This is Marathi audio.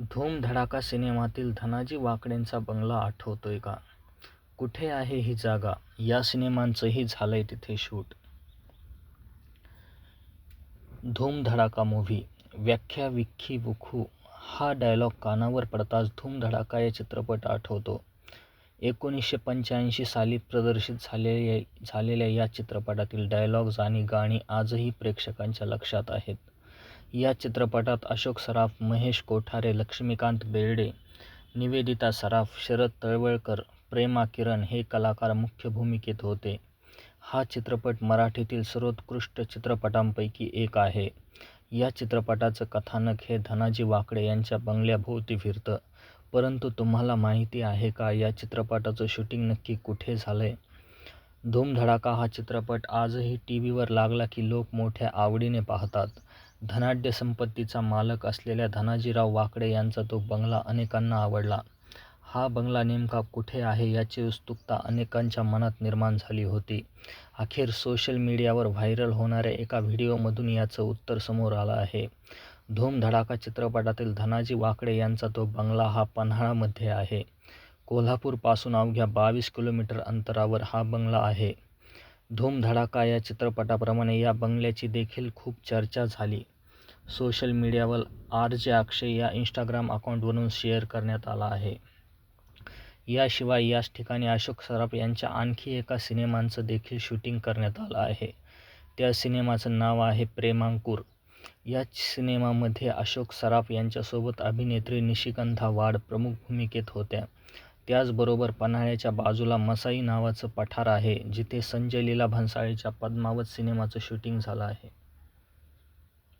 धूमधडाका सिनेमातील धनाजी वाकडेंचा बंगला आठवतोय का? कुठे आहे ही जागा? या सिनेमांचंही झालंय तिथे शूट. धूम धडाका मूव्ही व्याख्या विख्खी वुखू हा डायलॉग कानावर पडताच धूमधडाका या चित्रपट आठवतो. एकोणीसशे पंच्याऐंशी साली प्रदर्शित झालेल्या या चित्रपटातील डायलॉग्ज आणि गाणी आजही प्रेक्षकांच्या लक्षात आहेत. या चित्रपटात अशोक सराफ, महेश कोठारे, लक्ष्मीकांत बेर्डे, निवेदिता सराफ, शरद तळवळकर प्रेमा किरण हे कलाकार मुख्य भूमिकेत होते. हा चित्रपट मराठीतील सर्वोत्कृष्ट चित्रपटांपैकी एक आहे. या चित्रपटाचं कथानक हे धनाजी वाकडे यांच्या बंगल्याभोवती फिरतं. परंतु तुम्हाला माहिती आहे का या चित्रपटाचं शूटिंग नक्की कुठे झालंय? धूमधडाका हा चित्रपट आजही टी व्हीवर लागला की लोक मोठ्या आवडीने पाहतात. धनाढ्य संपत्तीचा मालक असलेल्या धनाजीराव वाकडे यांचा तो बंगला अनेकांना आवडला. हा बंगला नेमका कुठे आहे याची उत्सुकता अनेकांच्या मनात निर्माण झाली होती. अखेर सोशल मीडियावर व्हायरल होणाऱ्या एका व्हिडिओमधून याचं उत्तर समोर आलं आहे. धूमधडाका चित्रपटातील धनाजी वाकडे यांचा तो बंगला हा पन्हाळामध्ये आहे. कोल्हापूरपासून अवघ्या बावीस किलोमीटर अंतरावर हा बंगला आहे. धूमधडाका या चित्रपटाप्रमाणे या बंगल्याची देखील खूप चर्चा झाली. सोशल मीडियावर आर जे अक्षय या इंस्टाग्राम अकाउंटवरून शेअर करण्यात आला आहे. याशिवाय याच ठिकाणी अशोक सराफ यांच्या आणखी एका सिनेमाचं देखील शूटिंग करण्यात आलं आहे. त्या सिनेमाचं नाव आहे प्रेमांकुर. या सिनेमामध्ये अशोक सराफ यांच्यासोबत अभिनेत्री निशिकंथा वाड प्रमुख भूमिकेत होत्या. त्याचबरोबर पन्हाळ्याच्या बाजूला मसाई नावाचं पठार आहे जिथे संजय लीला भन्साळीच्या पद्मावत सिनेमाचं शूटिंग झालं आहे.